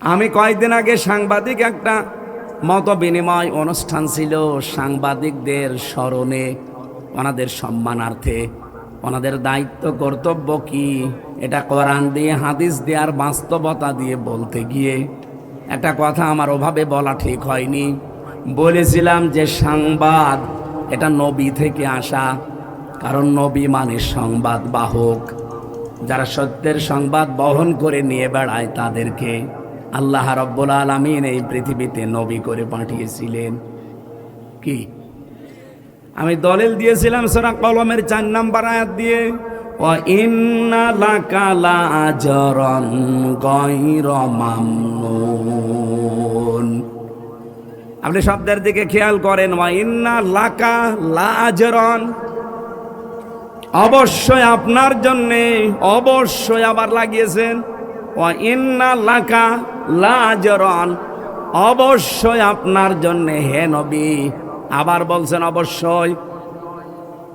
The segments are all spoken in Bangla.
আমি কয়েকদিন আগে সাংবাদিক একটা মত বিনিময় অনুষ্ঠান ছিল সাংবাদিকদের স্মরণে, ওনাদের সম্মানার্থে। ওনাদের দায়িত্ব, কর্তব্য কি? এটা কোরআন দিয়ে, হাদিস দিয়ে আর বাস্তবতা দিয়ে বলতে গিয়ে। একটা কথা আমার ওভাবে বলা ঠিক হয়নি। বলেছিলাম যে সংবাদ, এটা নবী থেকে আসা। কারণ নবী মানে সংবাদ বাহক। যারা সত্যের সংবাদ বহন করে নিয়ে বেড়ায় তাদেরকে। আল্লাহ রব্বুল আলমিন এই পৃথিবীতে নবী করে পাঠিয়েছিলেন। কি? আমি দলিল দিয়েছিলাম সোনা কলমের চার নাম্বার আয়াত দিয়ে আপনি শব্দের দিকে খেয়াল করেন, ওয়া ইন্না লাকা লা অবশ্যই আপনার জন্যে, অবশ্যই আবার লাগিয়েছেন ও ইন্না লাকা লাজরন অবশ্যই আপনার জন্যে হে নবী। আবার বলছেন অবশ্যই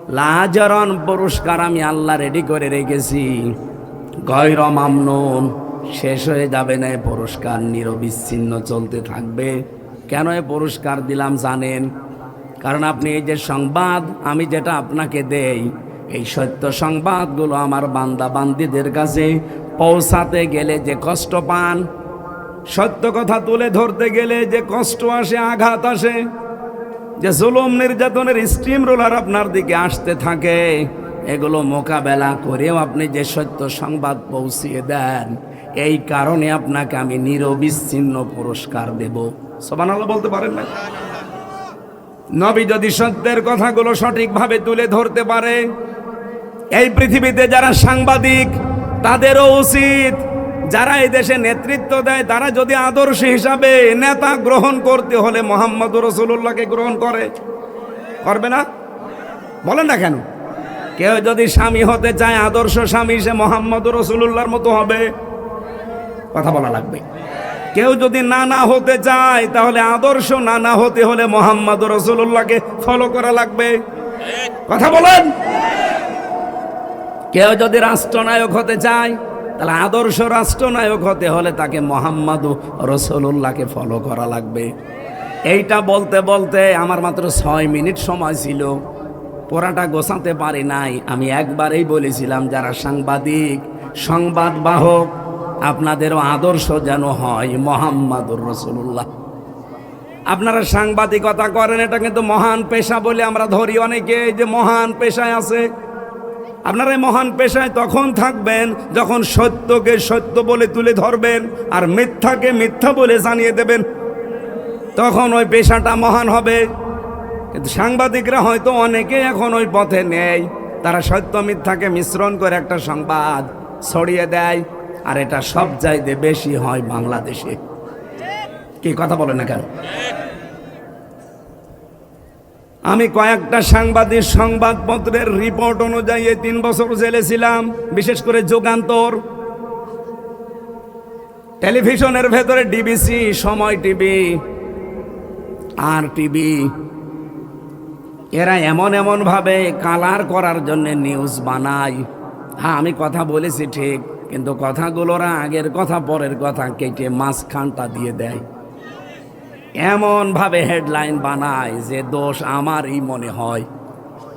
লাজরন পুরস্কার আমি আল্লাহ রেডি করে রেখেছি। গৈর মামনুন, শেষ হয়ে যাবে না পুরস্কার, নিরবিচ্ছিন্ন চলতে থাকবে। কেন এ পুরস্কার দিলাম জানেন? কারণ আপনি এই যে সংবাদ, আমি যেটা আপনাকে দেই, এই সত্য সংবাদগুলো আমার বান্দা বান্দিদের কাছে পৌঁছাতে গেলে যে কষ্ট পান সত্য কথা তুলে ধরতে গেলে যে কষ্ট আসে, আঘাত আসে, যে জুলুম নির্যাতনের স্টিম রোলার আপনার দিকে আসতে থাকে, এগুলো মোকাবেলা করেও আপনি যে সত্য সংবাদ পৌঁছিয়ে দেন, এই কারণে আপনাকে আমি নিরবিচ্ছিন্ন পুরস্কার দেব। সোবান বলতে পারেন না? নবী যদি সত্যের কথাগুলো সঠিকভাবে তুলে ধরতে পারে, এই পৃথিবীতে যারা সাংবাদিক, তাদেরও উচিত যারা এই দেশে নেতৃত্ব দেয়, তারা যদি আদর্শ হিসাবে নেতা গ্রহণ করতে হলে মোহাম্মদ রসুল্লাহকে গ্রহণ করে। করবে না? বলেন না কেন? কেউ যদি স্বামী হতে চায়, আদর্শ স্বামী সে মোহাম্মদ রসুল্লাহর মতো হবে। কথা বলা লাগবে। কেউ যদি নানা হতে চায়, তাহলে আদর্শ নানা হতে হলে মোহাম্মদ রসুল্লাহকে ফলো করা লাগবে। কথা বলেন? কেউ যদি রাষ্ট্রনায়ক হতে চায় তাহলে আদর্শ রাষ্ট্রনায়ক হতে হলে তাকে মোহাম্মদ রসুল্লাহকে ফলো করা লাগবে। এইটা বলতে বলতে আমার মাত্র ছয় মিনিট সময় ছিল। পোড়াটা গোছাতে পারি নাই। আমি একবারেই বলেছিলাম, যারা সাংবাদিক, সংবাদ বাহক, আপনাদেরও আদর্শ যেন হয় মোহাম্মদুর রসুল্লাহ আপনারা সাংবাদিকতা করেন, এটা কিন্তু মহান পেশা বলে আমরা ধরি অনেকে যে মহান পেশায় আছে। আপনারা মহান পেশায় তখন থাকবেন যখন সত্যকে সত্য বলে তুলে ধরবেন আর মিথ্যাকে মিথ্যা বলে জানিয়ে দেবেন। তখন ওই পেশাটা মহান হবে। কিন্তু সাংবাদিকরা হয়তো অনেকে এখন ওই পথে নেই। তারা সত্য মিথ্যাকে মিশ্রণ করে একটা সংবাদ ছড়িয়ে দেয়। আর এটা সব চাইতে বেশি হয় বাংলাদেশে। কি কথা বলে না কেন? আমি কয়েকটা সাংবাদিক সংবাদপত্রের রিপোর্ট অনুযায়ী এই তিন বছর জেলে ছিলাম, বিশেষ করে যুগান্তর। টেলিভিশনের ভেতরে ডিবিসি সময় টিভি আর টিভি এরা এমন এমন ভাবে কালার করার জন্য নিউজ বানায়। হ্যাঁ আমি কথা বলেছি ঠিক, কিন্তু কথাগুলোরা আগের কথা, পরের কথা কেটে মাঝখানটা দিয়ে দেয়। এমন ভাবে হেডলাইন বানায় যে দোষ আমারই মনে হয়।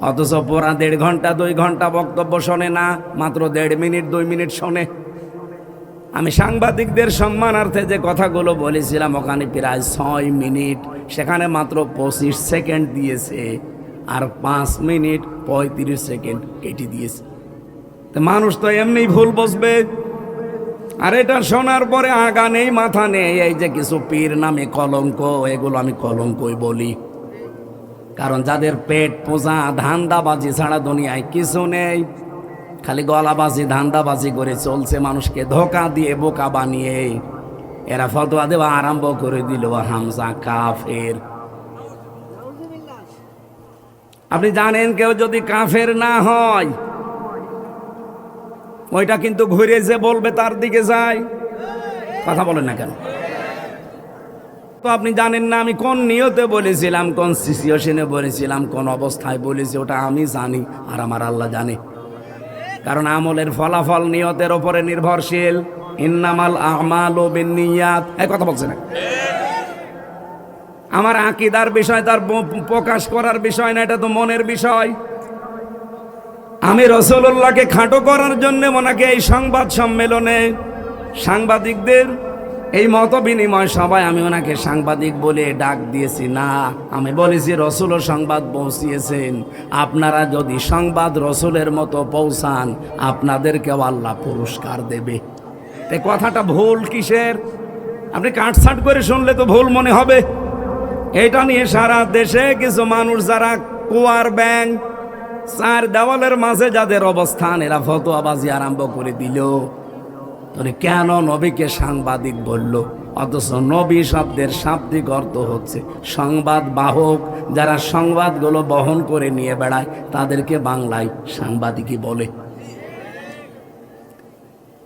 অথচ পুরা দেড় ঘণ্টা, দুই ঘণ্টা বক্তব্য শোনে না, মাত্র দেড় মিনিট, দুই মিনিট শোনে। আমি সাংবাদিকদের সম্মানার্থে যে কথাগুলো বলেছিলাম, ওখানে প্রায় ছয় মিনিট, সেখানে মাত্র পঁচিশ সেকেন্ড দিয়েছে, আর পাঁচ মিনিট পঁয়ত্রিশ সেকেন্ড কেটে দিয়েছে। তো মানুষ তো এমনি ভুল বসবে আর এটা শোনার পরে আগা নেই, মাথা নেই, এই যে কিছু পীর নামে কলঙ্ক, এগুলো আমি কলঙ্কই বলি। কারণ যাদের পেট পোষা ধান্দাবাজি ছাড়া দুনিয়ায় কিছু নেই। খালি গলাবাজি, ধান্দাবাজি করে চলছে মানুষকে ধোকা দিয়ে, বোকা বানিয়ে। এরা ফতোয়া দেওয়া আরম্ভ করে দিল হামজা কাফের। আপনি জানেন কেউ যদি কাফের না হয় ওইটা কিন্তু ঘুরে যে বলবে তার দিকে যায়। কথা বলেন না কেন? তো আপনি জানেন না আমি কোন নিয়তে বলেছিলাম, কোন সিচুয়েশনে বলেছিলাম, কোন অবস্থায় বলেছি, ওটা আমি জানি আর আমার আল্লাহ জানে। কারণ আমলের ফলাফল নিয়তের ওপরে নির্ভরশীল। ইন্নামাল আমাল ও বিনিয়াত এই কথা বলছে না? আমার আকিদার বিষয়, তার প্রকাশ করার বিষয় না, এটা তো মনের বিষয়। আমি রসুল্লাহকে খাটো করার জন্য ওনাকে এই সংবাদ সম্মেলনে সাংবাদিকদের এই মত বিনিময় সবাই আমি ওনাকে সাংবাদিক বলে ডাক দিয়েছি। না, আমি বলেছি, রসুল সংবাদ পৌঁছিয়েছেন। আপনারা যদি সংবাদ রসুলের মতো পৌঁছান, আপনাদেরকেও আল্লাহ পুরস্কার দেবে। এই কথাটা ভুল কিসের? আপনি কাটছাট করে শুনলে তো ভুল মনে হবে। এটা নিয়ে সারা দেশে কিছু মানুষ যারা কুয়ার ব্যাংক চার দেওয়ালের মাঝে যাদের অবস্থান, এরা ফতোয়াবাজি আরম্ভ করে দিল। তাহলে কেন নবীকে সাংবাদিক বলল? অথচ নবী শব্দের শাব্দিক অর্থ হচ্ছে, সংবাদ বাহক। যারা সংবাদগুলো বহন করে নিয়ে বেড়ায়, তাদেরকে বাংলায় সাংবাদিকই বলে।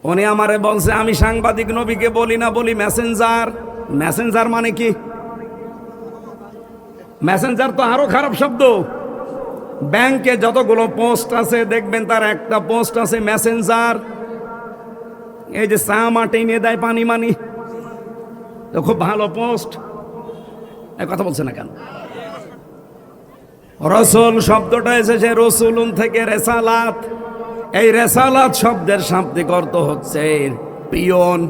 উনি আমারে বলছে, আমি সাংবাদিক নবীকে বলি না, বলি মেসেঞ্জার। মেসেঞ্জার মানে কি? মেসেঞ্জার তো আরও খারাপ শব্দ। ব্যাংকে যতগুলো পোস্ট আছে, দেখবেন তার একটা পোস্ট আছে, মেসেঞ্জার। এই যে চা মাটি নিয়ে দেয় পানি মানি। তো খুব ভালো পোস্ট। কথা বলছে না কেন? রসুল শব্দটা এসেছে, রসুলুন থেকে রেসালাত। এই রেসালাত শব্দের শাব্দিক অর্থ হচ্ছে পিয়ন।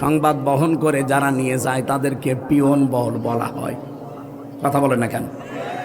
সংবাদ বহন করে যারা নিয়ে যায়, তাদেরকে পিয়ন বল বলা হয়। কথা বলে না কেন?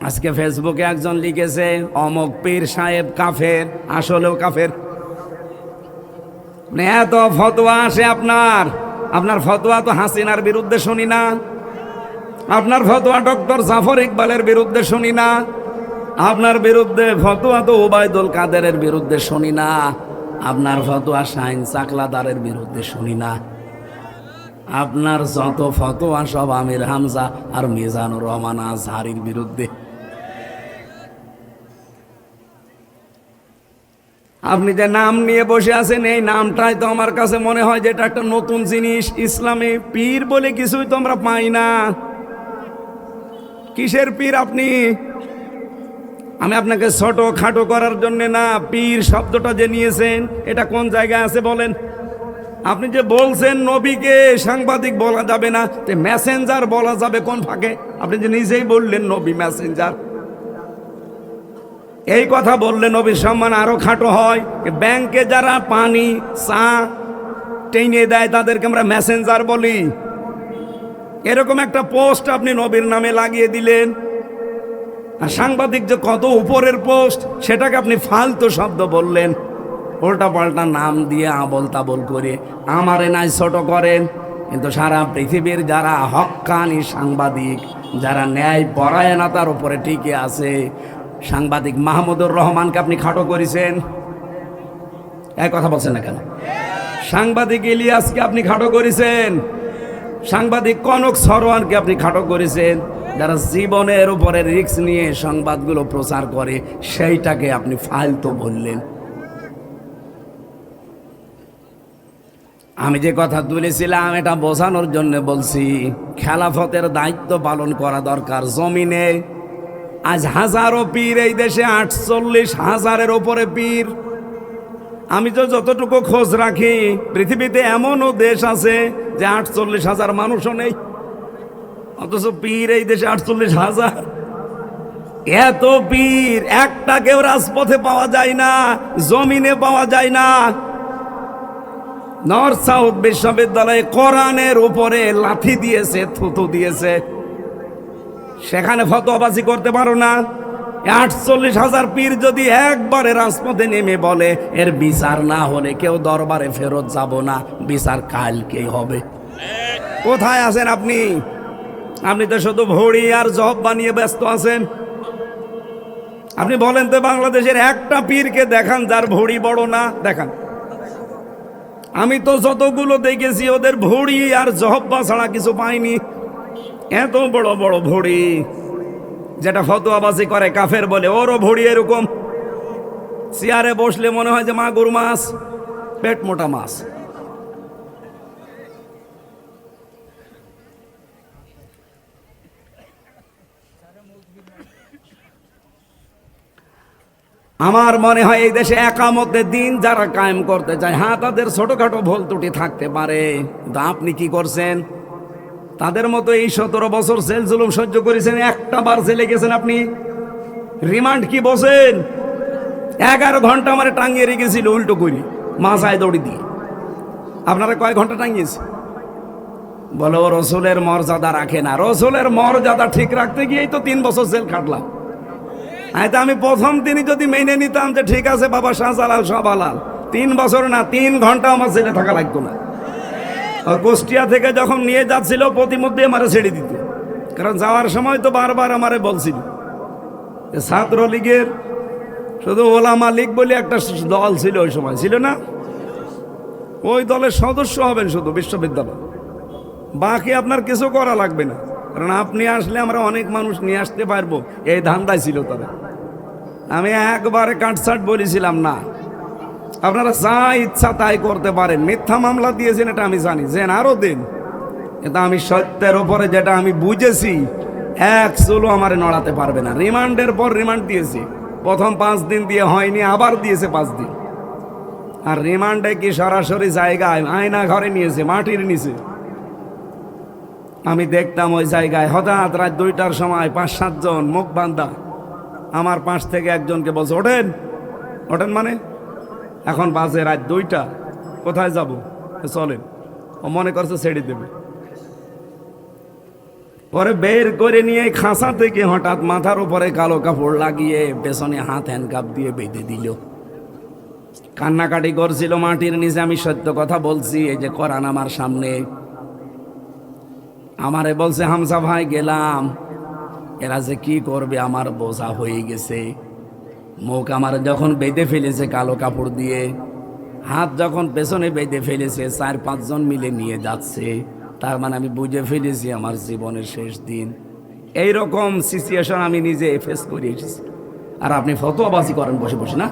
আজকে ফেসবুকে একজন লিখেছে, অমক পীর সাহেব কাফের, আসলেও কাফের। মানে এত ফতোয়া আসে আপনার। আপনার ফতোয়া তো হাসিনার বিরুদ্ধে শুনি না। আপনার ফতোয়া ডক্টর জাফর ইকবালের বিরুদ্ধে শুনি না। আপনার বিরুদ্ধে ফতোয়া তো ওবায়দুল কাদেরের বিরুদ্ধে শুনি না। আপনার ফতোয়া শাইন চাকলাদারের বিরুদ্ধে শুনি না। আপনার যত ফতোয়া সব আমির হামজা আর মিজানুর রহমান আজহারির বিরুদ্ধে। আপনি যে নাম নিয়ে বসে আছেন, এই নামটাই তো আমার কাছে মনে হয় যে এটা একটা নতুন জিনিস। ইসলামে পীর বলে কিছুই তো আমরা পাই না। কিসের পীর আপনি? আমি আপনাকে ছোট খাটো করার জন্য না, পীর শব্দটা যে নিয়েছেন, এটা কোন জায়গায় আছে বলেন? আপনি যে বলছেন নবীকে, সাংবাদিক বলা যাবে না মেসেঞ্জার বলা যাবে কোন ফাঁকে? আপনি যে নিজেই বললেন নবী মেসেঞ্জার এই কথা বললে নবীর সম্মান আরও খাটো হয় ব্যাংকে যারা পানি, চা টেনে দেয়, তাদেরকে আমরা মেসেঞ্জার বলি। এরকম একটা পোস্ট আপনি নবীর নামে লাগিয়ে দিলেন। আর সাংবাদিক যে কত উপরের পোস্ট, সেটাকে আপনি ফালতু শব্দ বললেন। উল্টা পাল্টা নাম দিয়ে আবল তাবল করে আমারে নাই ছোট করেন। কিন্তু সারা পৃথিবীর যারা হক্কানি সাংবাদিক, যারা ন্যায় পরায়ণতার উপরে টিকে আছে সাংবাদিক মাহমুদুর রহমানকে আপনি খাটো করেছেন। এক কথা বলছেন না কেন? সাংবাদিক ইলিয়াসকে আপনি খাটো করেছেন। সাংবাদিক কনক সরোয়ানকে আপনি খাটো করেছেন। যারা জীবনের উপরে রিস্ক নিয়ে সংবাদগুলো প্রচার করে, সেইটাকে আপনি ফালতু বললেন। আমি যে কথা তুলেছিলাম, এটা বোঝানোর জন্য বলছি, খেলাফতের দায়িত্ব পালন করা দরকার। জমিনে আজ হাজারো পীর এই দেশে, আটচল্লিশ হাজারের ওপরে পীর। আমি তো যতটুকু খোঁজ রাখি, পৃথিবীতে এমনও দেশ আছে যে আটচল্লিশ হাজার মানুষও নেই। অথচ পীর এই দেশে আটচল্লিশ হাজার। এত পীর একটা কেউ রাজপথে পাওয়া যায় না, জমিনে পাওয়া যায় না। নর্থ সাউথ বিশ্ববিদ্যালয়ে কোরআনের উপরে লাথি দিয়েছে থুতু দিয়েছে। সেখানে ফতোয়াবাজি করতে পারো না। আটচল্লিশ হাজার পীর যদি একবারে রাজপথে নেমে বলে, এর বিচার না হলে কেউ দরবারে ফেরত যাব না। বিচার কালকেই হবে। কোথায় আছেন আপনি? আপনি তো শুধু ভড়ি আর জব বানিয়ে ব্যস্ত আছেন। আপনি বলেন তো বাংলাদেশের একটা পীরকে দেখান যার ভড়ি বড় না, দেখান। আমি তো যতগুলো দেখেছি, ওদের ভড়ি আর জহব্বা ছাড়া কিছু পাইনি। এত বড় বড় ভড়ি, যেটা ফতোয়াবাজি করে কাফের বলে, ওরও ভড়ি এরকম। চেয়ারে বসলে মনে হয় যে মাগুর মাছ, পেট মোটা মাছ। আমার মনে হয় এই দেশে একামতের দিন যারা কায়েম করতে চায় হ্যাঁ তাদের ছোটখাটো ভুল ত্রুটি থাকতে পারে। আপনি কি করছেন? তাদের মতো এই সতেরো বছর জেল জুলুম সহ্য করেছেন, একটা বার জেলে গেছেন আপনি। রিমান্ড কি বসেন? এগারো ঘণ্টা আমার টাঙিয়ে রেখেছিল উল্টো করি মাথায় দড়ি দিয়ে। আপনারা কয় ঘণ্টা টাঙিয়েছে বলো, রসুলের মর্যাদা রাখে না। রসুলের মর্যাদা ঠিক রাখতে গিয়েই তো তিন বছর জেল খাটলাম। হয়তো আমি প্রথম দিনই যদি মেনে নিতাম যে ঠিক আছে, বাবা শাহজালাল সব আলাল তিন বছর না, তিন ঘণ্টা আমার জেলে থাকা লাগতো না। কুষ্টিয়া থেকে যখন নিয়ে যাচ্ছিল, প্রতিমধ্যে আমারে ছেড়ে দিত। কারণ যাওয়ার সময় তো বারবার আমারে বলছিল ছাত্রলীগের শুধু ওলামা লীগ বলে একটা দল ছিল ওই সময়। ছিল না? ওই দলের সদস্য হবেন শুধু বিশ্ববিদ্যালয়। বাকি আপনার কিছু করা লাগবে না। কারণ আপনি আসলে আমরা অনেক মানুষ নিয়ে আসতে পারব। এই ধান্দায় ছিল তাদের আমি একবারে কাটসাট বলেছিলাম, না। আপনারা যা ইচ্ছা তাই করতে পারেন। মিথ্যা মামলা দিয়েছেন এটা আমি জানি। যেন আরও দিন। এটা আমি সত্যের ওপরে যেটা আমি বুঝেছি, এক চুলো আমার নড়াতে পারবে না। রিমান্ডের পর রিমান্ড দিয়েছি। প্রথম পাঁচ দিন দিয়ে হয়নি, আবার দিয়েছে পাঁচ দিন। আর রিমান্ডে কি সরাসরি জায়গায় আয়না ঘরে নিয়েছে, মাটির নিচে। আমি দেখতাম ওই জায়গায় হঠাৎ রাত দুইটার সময় পাঁচ সাতজন মুখ বান্ধা। আমার পাশ থেকে একজনকে বলছে, ওঠেন। ওঠেন মানে? এখন বাজে রাত দুইটা, কোথায় যাব? চলেন। ও মনে করছে ছেড়ে দেবে। পরে বের করে নিয়ে খাঁচা থেকে হঠাৎ মাথার উপরে কালো কাপড় লাগিয়ে পেছনে হাত হ্যান্ডকাপ দিয়ে বেঁধে দিল। কান্নাকাটি করছিল মাটির নিচে, আমি সত্য কথা বলছি, এই যে করান আমার সামনে। আমারে বলছে হামসা ভাই, গেলাম। এরা যে কি করবে, আমার বোঝা হয়ে গেছে। মুখ আমার যখন বেঁধে ফেলেছে কালো কাপড় দিয়ে, হাত যখন পেছনে বেঁধে ফেলেছে, চার পাঁচজন মিলে নিয়ে যাচ্ছে। তার মানে আমি বুঝে ফেলেছি আমার জীবনের শেষ দিন। এই রকম সিচুয়েশন আমি নিজে ফেস করে এসেছি। আর আপনি ফতোয়াবাজি করেন বসে বসে, না?